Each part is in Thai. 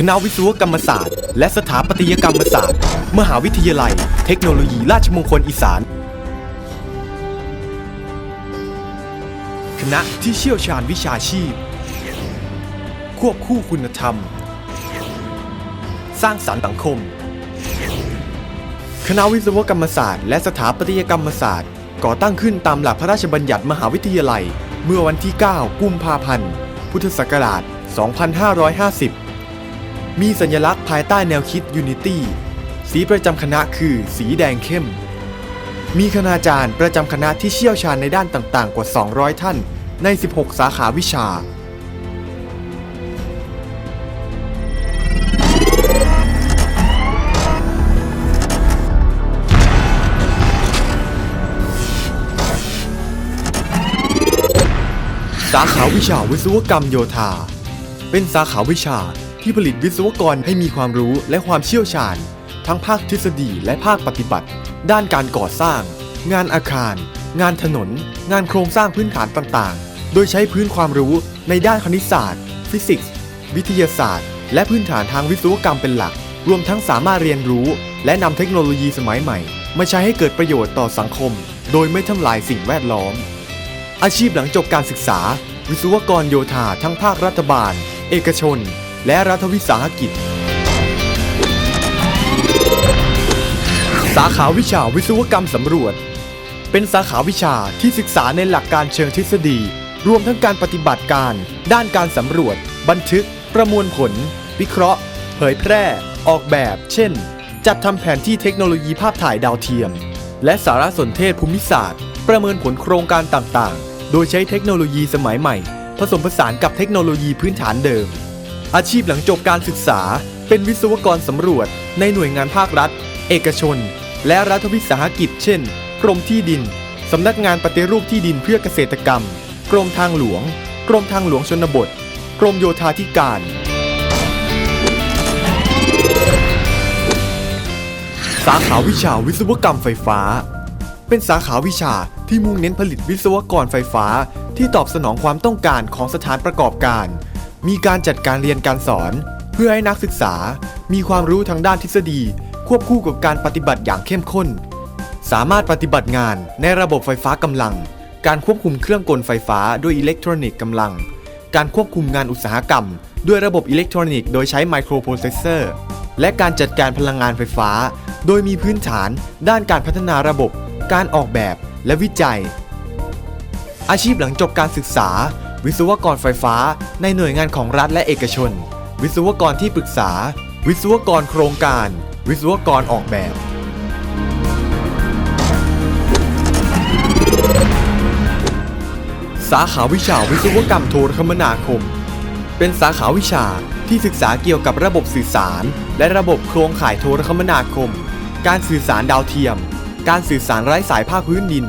คณะวิศวกรรมศาสตร์ และสถาปัตยกรรมศาสตร์ มหาวิทยาลัย เทคโนโลยีราชมงคลอีสาน คณะที่เชี่ยวชาญวิชาชีพ ควบคู่คุณธรรม สร้างสรรค์สังคม คณะวิศวกรรมศาสตร์ และสถาปัตยกรรมศาสตร์ ก่อตั้งขึ้นตามหลักพระราชบัญญัติมหาวิทยาลัย เมื่อวันที่ 9 กุมภาพันธ์ พุทธศักราช 2550 มีสัญลักษณ์ภายใต้แนวคิด Unity สีประจำคณะคือสีแดงเข้ม มีคณาจารย์ประจำคณะที่เชี่ยวชาญในด้านต่างๆ กว่า 200 ท่าน ใน 16 สาขาวิชา สาขาวิชาวิศวกรรมโยธา เป็นสาขาวิชา ที่ผลิตวิศวกรให้มีความรู้และความเชี่ยวชาญ ทั้งภาคทฤษฎีและภาคปฏิบัติ ด้านการก่อสร้าง งานอาคาร งานถนน งานโครงสร้างพื้นฐานต่างๆ โดยใช้พื้นความรู้ในด้านคณิตศาสตร์ ฟิสิกส์ วิทยาศาสตร์ และพื้นฐานทางวิศวกรรมเป็นหลัก รวมทั้งสามารถเรียนรู้ และนำเทคโนโลยีสมัยใหม่มาใช้ให้เกิดประโยชน์ต่อสังคม โดยไม่ทำลายสิ่งแวดล้อม อาชีพหลังจบการศึกษา วิศวกรโยธาทั้งภาครัฐบาล เอกชน และรัฐวิสาหกิจ สาขาวิชาวิศวกรรมสำรวจ เป็นสาขาวิชาที่ศึกษาในหลักการเชิงทฤษฎี รวมทั้งการปฏิบัติการ ด้านการสำรวจ บันทึก ประมวลผล วิเคราะห์ เผยแพร่ ออกแบบ เช่น จัดทำแผนที่เทคโนโลยีภาพถ่ายดาวเทียม และสารสนเทศภูมิศาสตร์ ประเมินผลโครงการต่างๆ โดยใช้เทคโนโลยีสมัยใหม่ ผสมผสานกับเทคโนโลยีพื้นฐานเดิม อาชีพหลังจบการศึกษา เป็นวิศวกรสำรวจ ในหน่วยงานภาครัฐ เอกชน และรัฐวิสาหกิจ เช่น กรมที่ดิน สำนักงานปฏิรูปที่ดินเพื่อเกษตรกรรม กรมทางหลวง กรมทางหลวงชนบท กรมโยธาธิการ สาขาวิชาวิศวกรรมไฟฟ้า เป็นสาขาวิชาที่มุ่งเน้นผลิตวิศวกรไฟฟ้า ที่ตอบสนองความต้องการของสถานประกอบการ มีการจัดการเรียนการสอน เพื่อให้นักศึกษามีความรู้ทางด้านทฤษฎี ควบคู่กับการปฏิบัติอย่างเข้มข้น สามารถปฏิบัติงานในระบบไฟฟ้ากำลัง การควบคุมเครื่องกลไฟฟ้าด้วยอิเล็กทรอนิกส์กำลัง การควบคุมงานอุตสาหกรรม ด้วยระบบอิเล็กทรอนิกส์โดยใช้ไมโครโปรเซสเซอร์และการจัดการพลังงานไฟฟ้า โดยมีพื้นฐานด้านการพัฒนาระบบ การออกแบบและวิจัย อาชีพหลังจบการศึกษา วิศวกรไฟฟ้า ในหน่วยงานของรัฐและเอกชน วิศวกรที่ปรึกษา วิศวกรโครงการ วิศวกรออกแบบ สาขาวิชาวิศวกรรมโทรคมนาคม เป็นสาขาวิชาที่ศึกษาเกี่ยวกับระบบสื่อสาร และระบบโครงข่ายโทรคมนาคม การสื่อสารดาวเทียม การสื่อสารไร้สายภาคพื้นดิน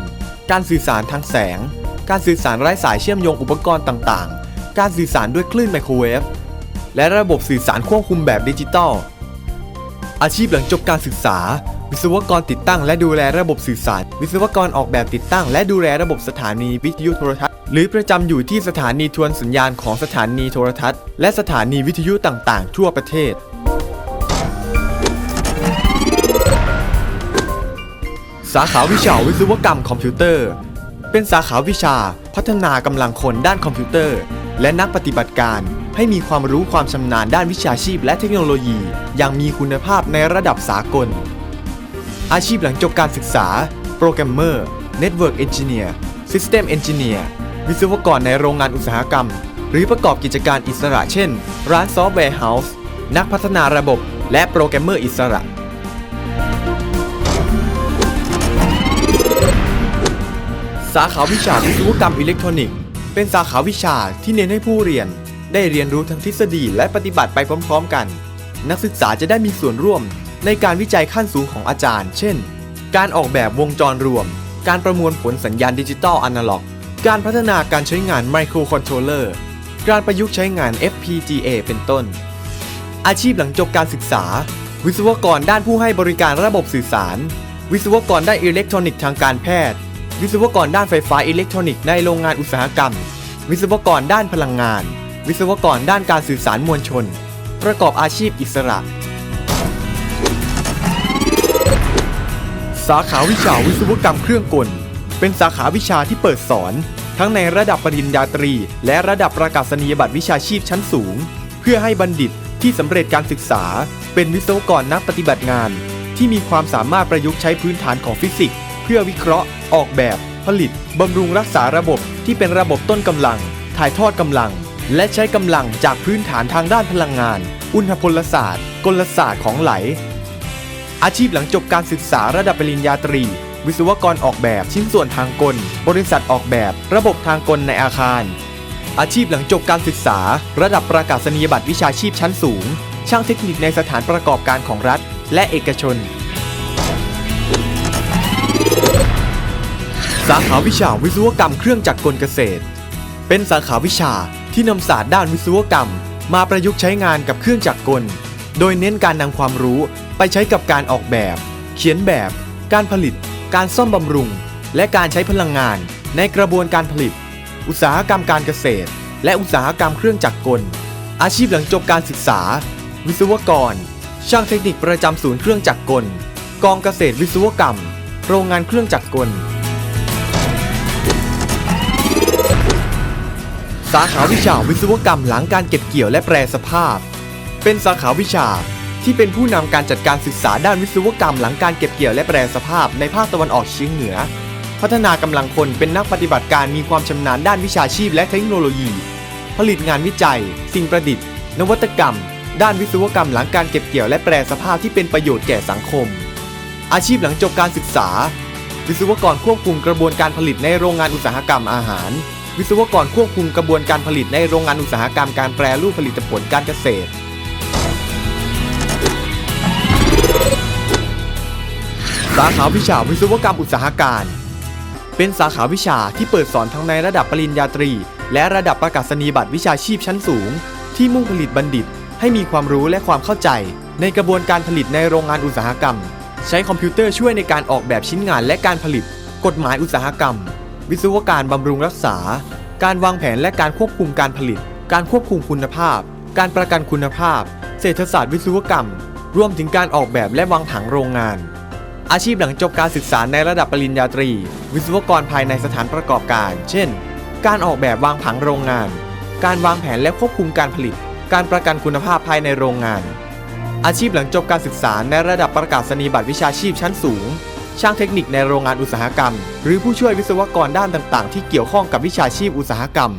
การสื่อสารทางแสง การสื่อสารไร้สายเชื่อมโยงอุปกรณ์ต่างๆ การสื่อสารด้วยคลื่นไมโครเวฟ และระบบสื่อสารควบคุมแบบดิจิตอล อาชีพหลังจบการศึกษา วิศวกรติดตั้งและดูแลระบบสื่อสาร วิศวกรออกแบบติดตั้ง และดูแลระบบสถานีวิทยุโทรทัศน์ หรือประจำอยู่ที่สถานีทวนสัญญาณของสถานีโทรทัศน์ และสถานีวิทยุต่างๆ ทั่วประเทศสาขาวิชาวิศวกรรมคอมพิวเตอร์ เป็นสาขาวิชา พัฒนากำลังคนด้านคอมพิวเตอร์ และนักปฏิบัติการ ให้มีความรู้ความชำนาญด้านวิชาชีพและเทคโนโลยี อย่างมีคุณภาพในระดับสากล อาชีพหลังจบการศึกษา โปรแกรมเมอร์ เน็ตเวิร์กเอนจิเนียร์ ซิสเต็มเอนจิเนียร์ วิศวกรในโรงงานอุตสาหกรรม หรือประกอบกิจการอิสระเช่น ร้านซอฟต์แวร์เฮาส์ นักพัฒนาระบบ และโปรแกรมเมอร์อิสระ สาขาวิชาวิศวกรรมอิเล็กทรอนิกส์ เป็นสาขาวิชาที่เน้นให้ผู้เรียน ได้เรียนรู้ทั้งทฤษฎีและปฏิบัติไปพร้อม ๆ กัน นักศึกษาจะได้มีส่วนร่วมในการวิจัยขั้นสูงของอาจารย์ เช่น การออกแบบวงจรรวม การประมวลผลสัญญาณดิจิตอลอนาล็อก การพัฒนาการใช้งานไมโครคอนโทรลเลอร์ การประยุกต์ใช้งาน FPGA เป็นต้น อาชีพหลังจบการศึกษา วิศวกรด้านผู้ให้บริการระบบสื่อสาร วิศวกรด้านอิเล็กทรอนิกส์ทางการแพทย์ วิศวกรด้านไฟฟ้าอิเล็กทรอนิกส์ในโรงงานอุตสาหกรรม วิศวกรด้านพลังงาน วิศวกรด้านการสื่อสารมวลชน ประกอบอาชีพอิสระ สาขาวิชาวิศวกรรมเครื่องกล เป็นสาขาวิชาที่เปิดสอน ทั้งในระดับปริญญาตรี และระดับประกาศนียบัตรวิชาชีพชั้นสูง เพื่อให้บัณฑิตที่สำเร็จการศึกษา เป็นวิศวกรนักปฏิบัติงาน ที่มีความสามารถประยุกต์ใช้พื้นฐานของฟิสิกส์ พื่อวิเคราะห์ ออกแบบ ผลิตบำรุงรักษาระบบที่เป็นระบบต้นกำลัง ถ่ายทอดกำลัง และใช้กำลังจากพื้นฐานทางด้านพลังงาน อุณหพลศาสตร์ กลศาสตร์ของไหล อาชีพหลังจบการศึกษาระดับปริญญาตรี วิศวกรออกแบบชิ้นส่วนทางกล บริษัทออกแบบ ระบบทางกลในอาคาร อาชีพหลังจบการศึกษา ระดับประกาศนียบัตรวิชาชีพชั้นสูง ช่างเทคนิคในสถานประกอบการของรัฐ และเอกชน สาขาวิชาวิศวกรรมเครื่องจักรกลเกษตร เป็นสาขาวิชาที่นำศาสตร์ด้านวิศวกรรม มาประยุกต์ใช้งานกับเครื่องจักรกล โดยเน้นการนำความรู้ไปใช้กับการออกแบบ เขียนแบบ การผลิต การซ่อมบำรุง และการใช้พลังงานในกระบวนการผลิต อุตสาหกรรมการเกษตร และอุตสาหกรรมเครื่องจักรกล อาชีพหลังจบการศึกษา วิศวกร ช่างเทคนิคประจำศูนย์เครื่องจักรกล กองเกษตรวิศวกรรม โรงงานเครื่องจักรกล สาขาวิชาวิศวกรรมหลังการเก็บเกี่ยวและแปรสภาพ เป็นสาขาวิชาที่เป็นผู้นำการจัดการศึกษาด้านวิศวกรรมหลังการเก็บเกี่ยวและแปรสภาพในภาคตะวันออกเฉียงเหนือ พัฒนากำลังคนเป็นนักปฏิบัติการมีความชำนาญด้านวิชาชีพและเทคโนโลยี ผลิตงานวิจัย สิ่งประดิษฐ์ นวัตกรรม ด้านวิศวกรรมหลังการเก็บเกี่ยวและแปรสภาพที่เป็นประโยชน์แก่สังคม อาชีพหลังจบการศึกษา วิศวกรควบคุมกระบวนการผลิตในโรงงานอุตสาหกรรมอาหาร วิศวกรควบคุมกระบวนการผลิตในโรงงานอุตสาหกรรมการแปรรูปผลิตผลการเกษตร สาขาวิชาวิศวกรรมอุตสาหการ เป็นสาขาวิชาที่เปิดสอนทั้งในระดับปริญญาตรี และระดับประกาศนียบัตรวิชาชีพชั้นสูง ที่มุ่งผลิตบัณฑิต ให้มีความรู้และความเข้าใจ ในกระบวนการผลิตในโรงงานอุตสาหกรรม ใช้คอมพิวเตอร์ช่วยในการออกแบบชิ้นงานและการผลิต กฎหมายอุตสาหกรรม วิศวการบำรุงรักษา การวางแผนและการควบคุมการผลิต การควบคุมคุณภาพ การประกันคุณภาพ เศรษฐศาสตร์วิศวกรรม รวมถึงการออกแบบและวางผังโรงงาน อาชีพหลังจบการศึกษาในระดับปริญญาตรี วิศวกรภายในสถานประกอบการ เช่น การออกแบบวางผังโรงงาน การวางแผนและควบคุมการผลิต การประกันคุณภาพภายในโรงงาน อาชีพหลังจบการศึกษาในระดับประกาศนียบัตรวิชาชีพชั้นสูง ช่างเทคนิคในโรงงานอุตสาหกรรม หรือผู้ช่วยวิศวกรด้านต่างๆ ที่เกี่ยวข้องกับวิชาชีพอุตสาหกรรม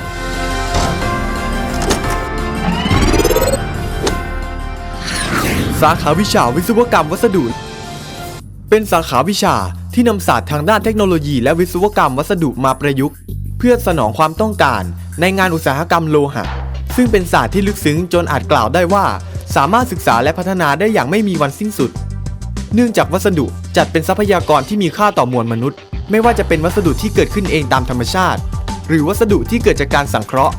สาขาวิชาวิศวกรรมวัสดุ เป็นสาขาวิชาที่นำศาสตร์ทางด้านเทคโนโลยีและวิศวกรรมวัสดุมาประยุกต์ เพื่อสนองความต้องการในงานอุตสาหกรรมโลหะ ซึ่งเป็นศาสตร์ที่ลึกซึ้งจนอาจกล่าวได้ว่า สามารถศึกษาและพัฒนาได้อย่างไม่มีวันสิ้นสุด เนื่องจากวัสดุจัดเป็นทรัพยากรที่มีค่าต่อมวลมนุษย์ ไม่ว่าจะเป็นวัสดุที่เกิดขึ้นเองตามธรรมชาติ หรือวัสดุที่เกิดจากการสังเคราะห์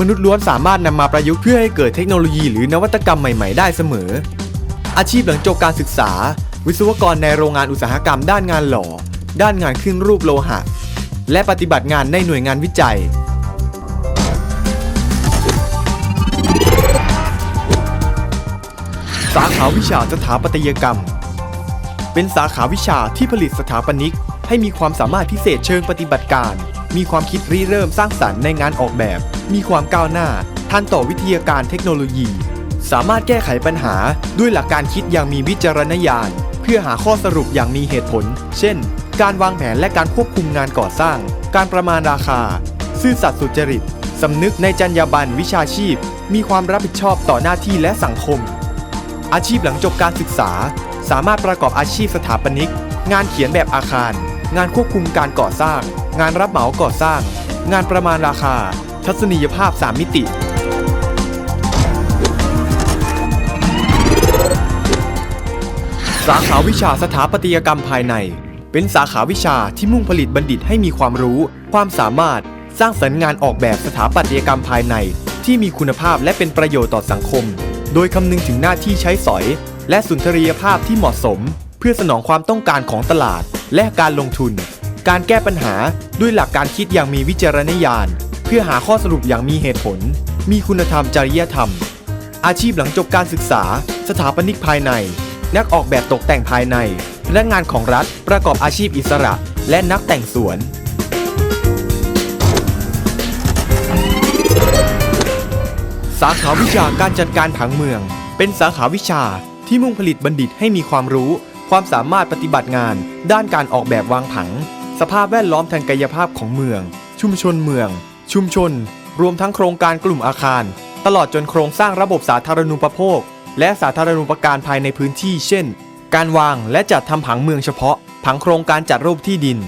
มนุษย์ล้วนสามารถนำมาประยุกต์เพื่อให้เกิดเทคโนโลยีหรือนวัตกรรมใหม่ ๆ ได้เสมอ อาชีพหลังจบการศึกษา วิศวกรในโรงงานอุตสาหกรรม ด้านงานหล่อ ด้านงานขึ้นรูปโลหะ และปฏิบัติงานในหน่วยงานวิจัย สาขาวิชาสถาปัตยกรรม เป็นสาขาวิชาที่ผลิตสถาปนิก ให้มีความสามารถพิเศษเชิงปฏิบัติการ มีความคิดริเริ่มสร้างสรรค์ในงานออกแบบ มีความก้าวหน้าทันต่อวิทยาการเทคโนโลยี สามารถแก้ไขปัญหาด้วยหลักการคิดอย่างมีวิจารณญาณ เพื่อหาข้อสรุปอย่างมีเหตุผล เช่น การวางแผนและการควบคุมงานก่อสร้าง การประมาณราคา ซื่อสัตย์สุจริตสำนึกในจรรยาบรรณวิชาชีพ มีความรับผิดชอบต่อหน้าที่และสังคม อาชีพหลังจบการศึกษา สามารถประกอบอาชีพสถาปนิก งานเขียนแบบอาคาร งานควบคุมการก่อสร้าง งานรับเหมาก่อสร้าง งานประมาณราคา ทัศนียภาพ 3 มิติ สาขาวิชาสถาปัตยกรรมภายใน เป็นสาขาวิชาที่มุ่งผลิตบัณฑิตให้มีความรู้ ความสามารถ สร้างสรรค์งานออกแบบสถาปัตยกรรมภายใน ที่มีคุณภาพและเป็นประโยชน์ต่อสังคม โดยคำนึงถึงหน้าที่ใช้สอย และสุนทรียภาพที่เหมาะสม เพื่อสนองความต้องการของตลาด และการลงทุน การแก้ปัญหาด้วยหลักการคิดอย่างมีวิจารณญาณ เพื่อหาข้อสรุปอย่างมีเหตุผล มีคุณธรรมจริยธรรม อาชีพหลังจบการศึกษา สถาปนิกภายใน นักออกแบบตกแต่งภายในพนักงานของรัฐประกอบอาชีพอิสระ และนักแต่งสวน สาขาวิชาการจัดการผังเมือง เป็นสาขาวิชาที่มุ่งผลิตบัณฑิตให้มีความรู้ ความสามารถปฏิบัติงาน ด้านการออกแบบวางผัง สภาพแวดล้อมทางกายภาพของเมือง ชุมชนเมือง ชุมชน รวมทั้งโครงการกลุ่มอาคาร ตลอดจนโครงสร้างระบบสาธารณูปโภค และสาธารณูปการภายในพื้นที่ เช่น การวางและจัดทำผังเมืองเฉพาะ ผังโครงการจัดรูปที่ดิน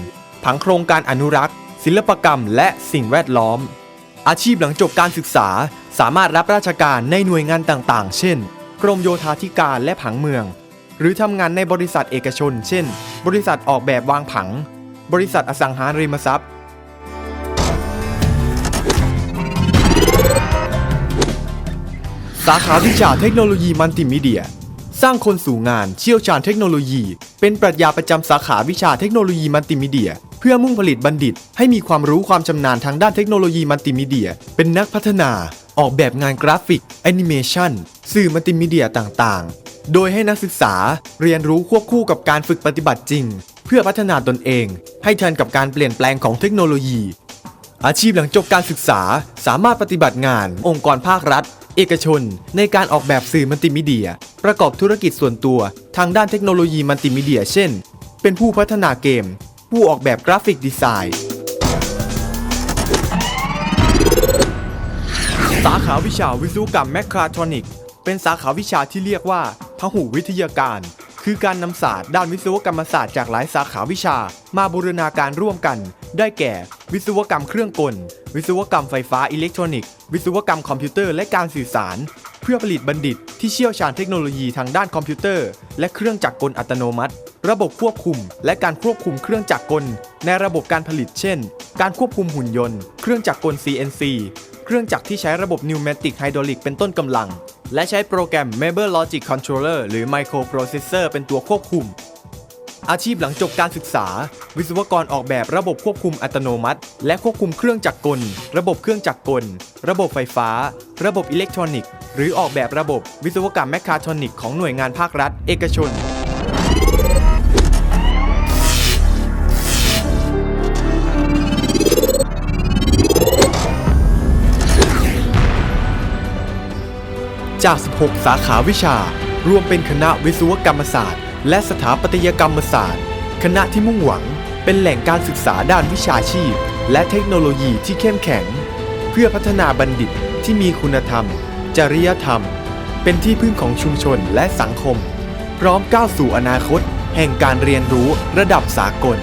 ผังโครงการอนุรักษ์ ศิลปกรรม และสิ่งแวดล้อม อาชีพหลังจบการศึกษา สามารถรับราชการในหน่วยงานต่างๆ เช่น กรมโยธาธิการและผังเมือง หรือทำงานในบริษัทเอกชน เช่น บริษัทออกแบบวางผัง บริษัทอสังหาริมทรัพย์ สาขาวิชาเทคโนโลยีมัลติมีเดีย สร้างคนสู่งานเชี่ยวชาญเทคโนโลยี เป็นปรัชญาประจำสาขาวิชาเทคโนโลยีมัลติมีเดีย พื่อมุ่งผลิตบัณฑิต ให้มีความรู้ความชำนาญทางด้านเทคโนโลยีมัลติมีเดีย เป็นนักพัฒนา ออกแบบงานกราฟิกแอนิเมชันสื่อมัลติมีเดียต่างๆ โดยให้นักศึกษาเรียนรู้ควบคู่กับการฝึกปฏิบัติจริง เพื่อพัฒนาตนเอง ให้ทันกับการเปลี่ยนแปลงของเทคโนโลยี อาชีพหลังจบการศึกษาสามารถปฏิบัติงาน องค์กรภาครัฐ เอกชน ในการออกแบบสื่อมัลติมีเดีย ประกอบธุรกิจส่วนตัว ทางด้านเทคโนโลยีมัลติมีเดีย เช่น เป็นผู้พัฒนาเกม ผู้ออกแบบกราฟิกดีไซน์ สาขาวิชาวิศวกรรมแมคคาทรอนิกเป็นสาขาวิชาที่เรียกว่าพหุวิทยาการ คือการนำศาสตร์ด้านวิศวกรรมศาสตร์จากหลายสาขาวิชา มาบูรณาการร่วมกัน ได้แก่ วิศวกรรมเครื่องกล วิศวกรรมไฟฟ้าอิเล็กทรอนิกส์ วิศวกรรมคอมพิวเตอร์และการสื่อสาร เพื่อผลิตบัณฑิตที่เชี่ยวชาญเทคโนโลยีทางด้านคอมพิวเตอร์ และเครื่องจักรกลอัตโนมัติ ระบบควบคุม และการควบคุมเครื่องจักรกล ในระบบการผลิตเช่น การควบคุมหุ่นยนต์ เครื่องจักรกล CNC เครื่องจักรที่ใช้ระบบ Pneumatic Hydraulic เป็นต้นกำลัง และใช้โปรแกรม Mabel Logic Controller หรือ Microprocessor เป็นตัวควบคุม อาชีพหลังจบการศึกษา วิศวกรออกแบบระบบควบคุมอัตโนมัติ และควบคุมเครื่องจักรกล ระบบเครื่องจักรกล ระบบไฟฟ้า ระบบอิเล็กทรอนิกส์ หรือออกแบบระบบวิศวกรรมแมคคาทรอนิกส์ของหน่วยงานภาครัฐ เอกชน จาก 16 สาขาวิชา รวมเป็นคณะวิศวกรรมศาสตร์ และสถาปัตยกรรมศาสตร์ คณะที่มุ่งหวังเป็นแหล่งการศึกษาด้านวิชาชีพ และเทคโนโลยีที่เข้มแข็ง เพื่อพัฒนาบัณฑิตที่มีคุณธรรม จริยธรรม เป็นที่พึ่งของชุมชนและสังคม พร้อมก้าวสู่อนาคต แห่งการเรียนรู้ระดับสากล